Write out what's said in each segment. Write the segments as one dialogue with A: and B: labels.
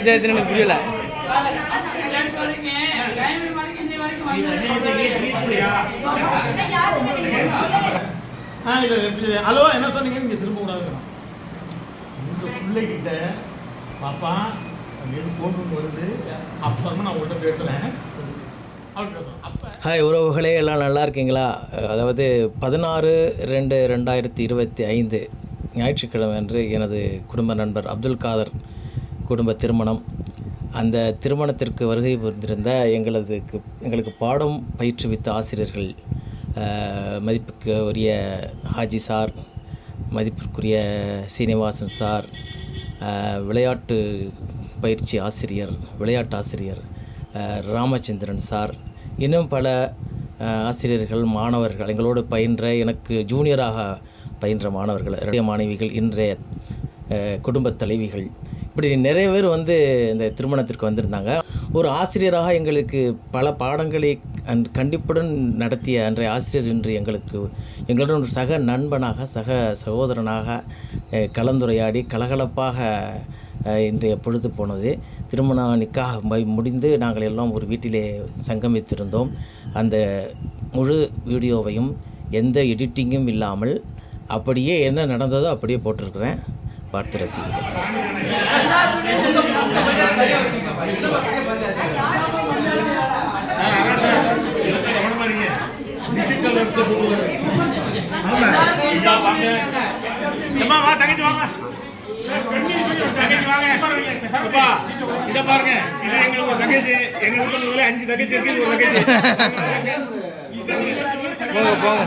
A: பஞ்சாயத்துன்னு எனக்கு புரியல.
B: ஹலோ என்ன சொன்னீங்க நீங்க திரும்ப கூடாதுங்கண்ணா இந்த பிள்ளைகிட்ட பாப்பா அங்கேருந்து ஃபோன் பண்ணி வருது. அப்புறமா நான் உங்கள்கிட்ட பேசுகிறேன்
A: ஹாய் உறவுகளே எல்லாம் நல்லா இருக்கீங்களா? அதாவது பதினாறு ரெண்டு ரெண்டாயிரத்தி இருபத்தி ஐந்து ஞாயிற்றுக்கிழமை அன்று எனது குடும்ப நண்பர் அப்துல் காதர் குடும்ப திருமணம். அந்த திருமணத்திற்கு வருகை புரிந்திருந்த எங்களது எங்களுக்கு பாடம் பயிற்றுவித்த ஆசிரியர்கள் மதிப்புக்கு உரிய ஹாஜி சார் மதிப்பிற்குரிய சீனிவாசன் சார் விளையாட்டு பயிற்சி ஆசிரியர் விளையாட்டு ஆசிரியர் ராமச்சந்திரன் சார் இன்னும் பல ஆசிரியர்கள் மாணவர்கள் எங்களோடு பயின்ற எனக்கு ஜூனியராக பயின்ற மாணவர்கள் என்னுடைய மாணவிகள் இன்றைய குடும்பத் தலைவிகள் இப்படி நிறைய பேர் வந்து இந்த திருமணத்திற்கு வந்திருந்தாங்க. ஒரு ஆசிரியராக எங்களுக்கு பல பாடங்களை அந் கண்டிப்புடன் நடத்திய அன்றைய ஆசிரியர் இன்று எங்களுக்கு எங்களுடன் ஒரு சக நண்பனாக சக சகோதரனாக கலந்துரையாடி கலகலப்பாக இன்றைய பொழுது போனது. திருமணம் நிக்காக முடிந்து நாங்கள் எல்லாம் ஒரு வீட்டிலே சங்கமித்திருந்தோம். அந்த முழு வீடியோவையும் எந்த எடிட்டிங்கும் இல்லாமல் அப்படியே என்ன நடந்ததோ அப்படியே போட்டிருக்கிறேன். பார்த்து
B: அப்பா இதை பாருங்க இது எங்களுக்கு ஒரு தங்கச்சி எங்க வீட்டுல முதல்ல அஞ்சு தங்கச்சி இருக்கு இது ஒரு தங்கச்சி
A: போங்க போங்க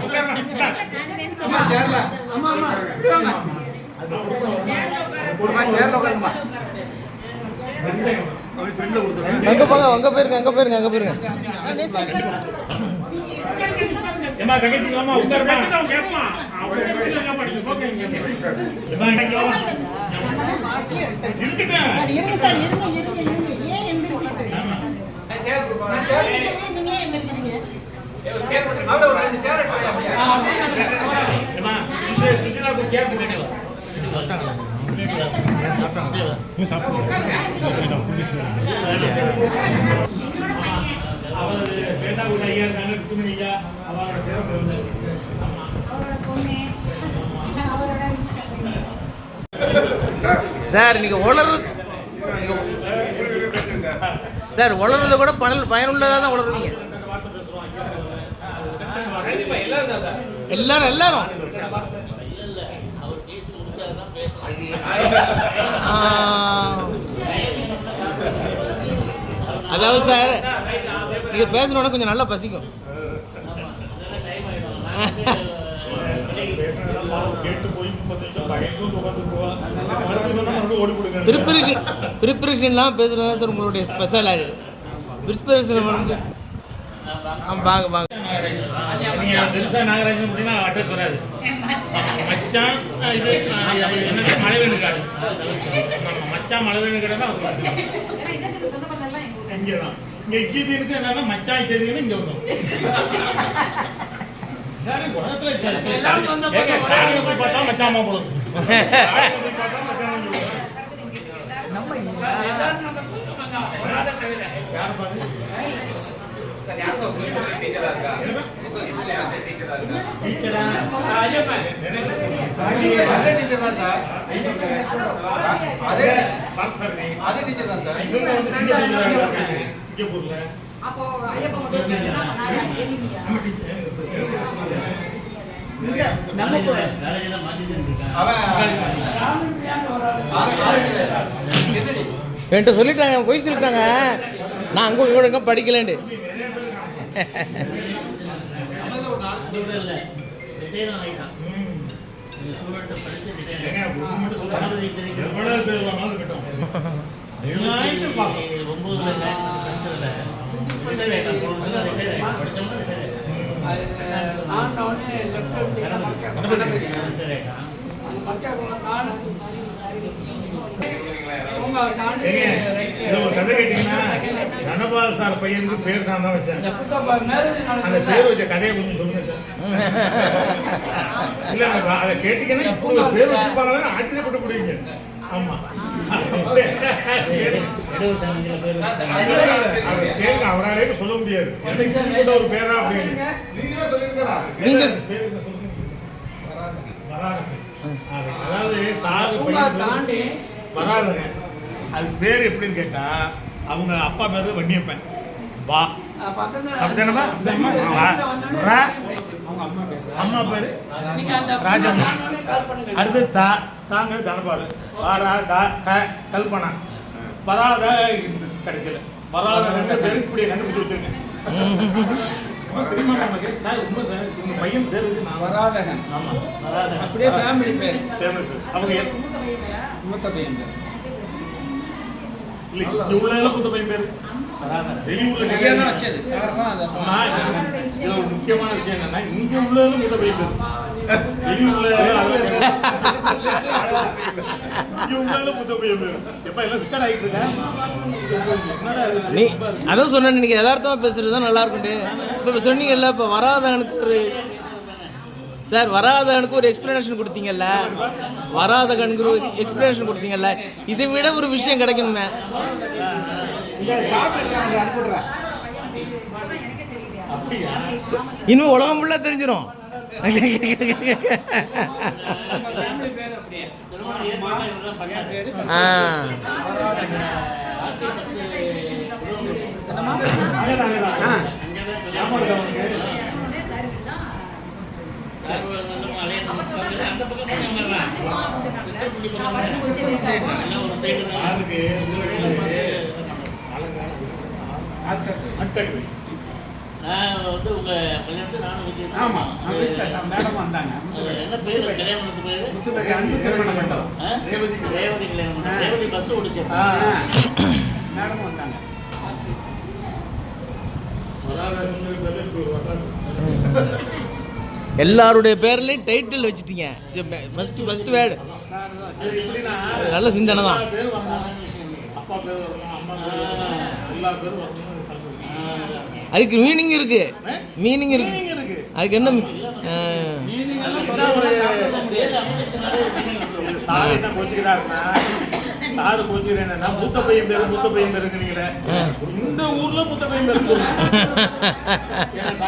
A: அங்கே போங்க அங்கே போயிருங்க அங்கே போயிருங்க அங்கே போயிருங்க.
B: ஏமா இங்க. இருக்கட்டும்.
C: இருங்க சார் இருங்க இருங்க இருங்க. ஏன் எந்திரிச்சிட்டு? நான் ஏன்
B: அவர் சேட்டாக்குடி ஐயா இருக்காங்க ருச்சுமணி ஐயா அவரோட பேரை வந்து ஆமா
A: சார் நீங்க சார் உளறத கூட பணல் பயனுள்ளதாக தான் உளருவீங்க எல்லாரும். எல்லாரும் அதாவது சார் நீங்க பேசணுன்னா கொஞ்சம் நல்லா பசிக்கும். ப்ரிப்பரேஷன் ப்ரிப்பரேஷன்லாம் பேசுகிறது தான் சார் உங்களுடைய ஸ்பெஷல் ஆகிடுது ப்ரிப்பரேஷன் வந்து ஆ வாங்க வாங்க.
B: நீங்க பெருசா நாகராஜன் அப்படின்னா அட்ரஸ் வராது. மச்சான் இது இது என்னது? மலைவேணு காடு மச்சான் மலைவேணு காடு தான் இங்கே தான் இங்கே கீதி இருக்கு. என்னன்னா மச்சான் இட்டதுன்னு இங்கே வந்தோம் எல்லாரும் உலகத்துல இப்ப- இப்ப ஏங்க, ஸ்டாலினை சார் இவங்க வந்து சிங்கப்பூர்ல சிங்கப்பூர்ல
D: அப்போ ஐயப்பா மட்டும் நான்
B: நம்ம டீச்சர்
A: என்கிட்ட சொல்லிட்டாங்க பொய் சொல்லிட்டாங்க. நான் அங்கே கூட எங்கே படிக்கலன்ட்டு
B: ஏங்க, தனபால் சார் பையனுக்கு பேர் நான் தான் வச்சேன். அந்த பேர் வச்ச கதையை கொஞ்சம் சொல்லுங்க சார். இல்ல அதை கேட்டீங்கன்னா இப்படி ஒரு பேர் வச்சிருப்பாங்கன்னு ஆச்சரியப்பட்டு போடுவீங்க. ஆமா. அவர் கேளுங்க, அவராலே சொல்ல முடியாது. ஒரு பேரா அப்படின்னு.
A: நீங்க
B: சொல்லுங்க? வராதுங்க. அது அதாவது சாரு பையனுக்கு வராதுங்க. அது பேர் எப்படின்னு கேட்டா அவங்க அப்பா பேரு வண்டியப்பன் வா. ரா. அம்மா பேரு ராஜம்மா அடுத்து தா. தாங்க தனபாலு. வாரா தா க கல்பனா வராத கடைசியில். வராத ரெண்டு பேர் இப்படி கண்டுபிடிச்சு வச்சிருக்கேன். தெரியுமா சார் உண்மை சார் உங்க பையன் பேர் வந்து நான்.
E: வராதகன்.
B: ஆமா.
E: அப்படியே ஃபேமிலி பேர்.
B: ஃபேமிலி பேர். அவங்க
D: மூத்த பையன் பேரா?
B: இல்லை இங்க உள்ள எல்லாம் புத்த பையன் பேர். வெளியூர்ல
E: ஐயா தான் வச்சது சார் தான் அதை
B: அம்மா, இது- இதுல ஒரு முக்கியமான விஷயம் என்னன்னா இங்க உள்ளதும் புத்த பையன் பேர். வெளியூர்ல அதெல்லாம் இங்க உள்ளதும் புத்த பையன் பேர். எப்ப எல்லாம் ரிக்கார்ட் ஆயிட்டு இருக்கேன் என்னடா இது?
A: நீ அதான் சொன்னேன் நீங்கள் யதார்த்தமாக பேசுகிறது தான் நல்லா இருக்குண்டு இப்போ சொன்னீங்கல்ல இப்போ வராதவனுக்கு ஒரு சார் வராதவனுக்கு ஒரு எக்ஸ்பிளனேஷன் கொடுத்தீங்கல்ல? வராதவனுக்கு ஒரு எக்ஸ்பிளனேஷன் கொடுத்தீங்கல்ல? இதை விட ஒரு விஷயம் கிடைக்கணுமே? இன்னும் உலகம் ஃபுல்லாக தெரிஞ்சிடும்
E: ஃபேமிலி பேர் அப்படியே பையன் பேர்
A: ஆ
D: நான்
F: வந்து உங்க கல்யாணத்துக்கு நானும் விஜய்
E: ஆமா மேடம் வந்தாங்க
F: என்ன பேரு கல்யாணத்துக்கு பேரு
E: முத்துப்பேட்டை அன்பு திருமண மண்டபம்
F: ரேவதி ரேவதி கல்யாணம் ரேவதி பஸ் ஓடிச்சு
E: மேடம் வந்தாங்க
B: வராத
A: எல்லாருடைய பேர்லையும் டைட்டில் வச்சுட்டீங்க. ஃபர்ஸ்ட் ஃபர்ஸ்ட் வேர்டு நல்ல சிந்தனை தான். அதுக்கு மீனிங் இருக்கு. மீனிங் இருக்கு. அதுக்கு என்ன
B: சார் என்ன சாரு கோச்சுக்கிறேன் என்னன்னா மூத்த பையன் பேரு மூத்த பையன் பேருங்கிறீங்களே. இந்த ஊர்ல மூத்த பையன் பேரு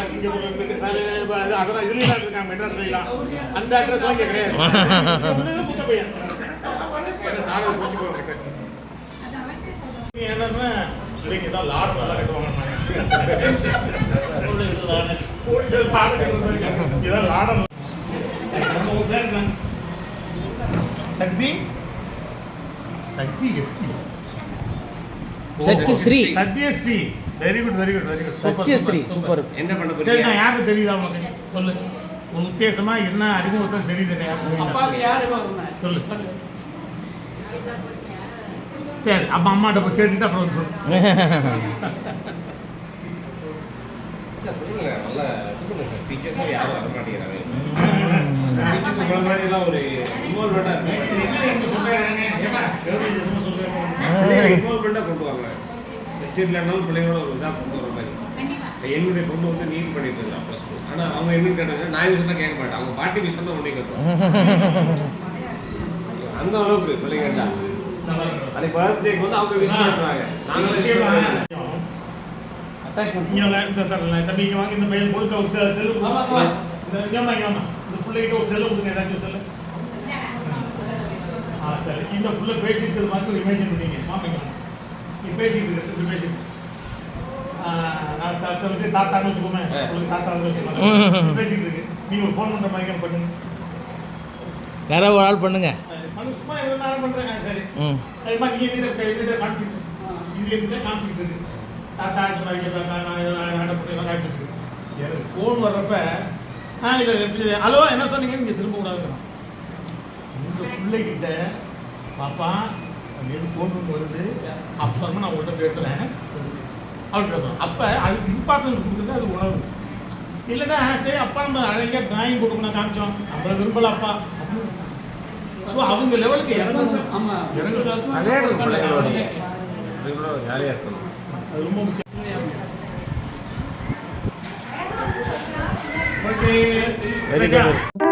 B: சிங்கப்பூர்ல அது- அதெல்லாம் இதுலயும் தான் இருக்காங்க மெட்ராஸ் எல்லாம். அந்த அட்ரஸ் எல்லாம் உள்ளது மூத்த பையன். சார் கோச்சுக்குவாங்க நீங்க என்னன்னா இல்லைங்க இதான் லாடம் நல்லா கட்டுவாங்க. லாடம் இருக்காங்க. Sakthi? Sakthi ST
A: Sathyasri
B: Sathyasri very good very good very good
A: Sathyasri super.
E: என்ன பண்ண
B: சரி நான் யாருக்கு தெரியுதா உனக்கு சொல்லு. உன் உத்தேசமா என்ன அறிமுகத்தில் தெரியுது
E: அப்பாவுக்கு? யாரு வரணும்
B: சொல்லு. சரி அப்ப அம்மாட்ட போய் கேட்டுட்டு அப்புறம் வந்து சொல்லு.
G: டீச்சர்ஸும் யாரும் வர மாட்டேங்கிறாங்க. டீச்சர்ஸ் உங்களை மாதிரிலாம் ஒரு இன்வால்மெண்ட்டாக பிள்ளைங்களை இன்வால்மெண்ட்டாக கொண்டு வாங்க. சச்சின் இல்லைனாலும் பிள்ளைங்களோட ஒரு இதாக கொண்டு வர மாதிரி. என்னுடைய பொண்ணு வந்து நீட் பண்ணிட்டு இருக்கா ப்ளஸ் டூ ஆனால் அவங்க என்னன்னு கேட்டாங்க நான் இது சொன்னா கேட்க மாட்டேன். அவங்க பாட்டி விஷயம் சொன்னா உடனே கேட்போம் அந்த அளவுக்கு பிள்ளைங்கள்டா அன்னைக்கு பர்த்டேக்கு வந்து அவங்க விஷ் பண்ணுறாங்க நாங்கள் விஷயம்
B: தம்பி இங்க வாங்க இந்த பையன் கொடுக்க ஒரு செல் செல்லு
E: ஆமா, ஆமா.
B: இந்த பிள்ளைகிட்ட ஒரு செல்லு கொடுங்க ஏதாச்சும் செல்லு. ஆ சரி. இந்த புள்ள பேசிட்டு மாதிரி இமேஜின் பண்ணீங்க பேசிட்டு இருக்க இப்படி பேசிட்டு ஆ, நான் த- த- வச்சு தாத்தான்னு வச்சுக்கோமே உங்களுக்கு தாத்தா வச்சுக்கோங்க பேசிட்டு இருக்கு. நீங்க ஒரு ஃபோன் பண்ற மாதிரி பண்ணுங்க.
A: யாரோ ஒரு ஆள் பண்ணுங்க.
B: சும்மா எதுனாலும் பண்றேங்க சரி.
A: ம்.
B: அதுமா நீ எங்கிட்ட எங்கிட்ட காமிச்சிட்டு இருக்கு. தாத்தா மாதிரி தாத்தா நான் எல்லாம் காமிச்சிட்டு இருக்கு எனக்கு ஃபோன் வர்றப்ப நான் இதை எப்படி ஹலோ என்ன சொன்னீங்கன்னு நீங்கள் திரும்ப கூடாதுங்க இந்த பிள்ளைகிட்ட பாப்பா அங்கேருந்து ஃபோன் ஒன்று வருது. அப்புறமா நான் உங்கள்கிட்ட பேசுகிறேன் அப்படி பேசுகிறேன் அப்போ அதுக்கு இம்பார்ட்டன்ஸ் கொடுக்குறது அது உணவு. இல்லைன்னா சரி அப்பா நம்ம அழகாக டிராயிங் கொடுக்கணும் காமிச்சோம். நம்ம விரும்பல அப்பா. ஸோ அவங்க லெவலுக்கு இறங்கணும்
E: ஆமா.
B: இறங்கணும்
G: விளையாடணும் பிள்ளைங்களோட பிள்ளைங்களோட ஜாலியாக இருக்கணும்.
B: அது ரொம்ப முக்கியம். Okay
A: very good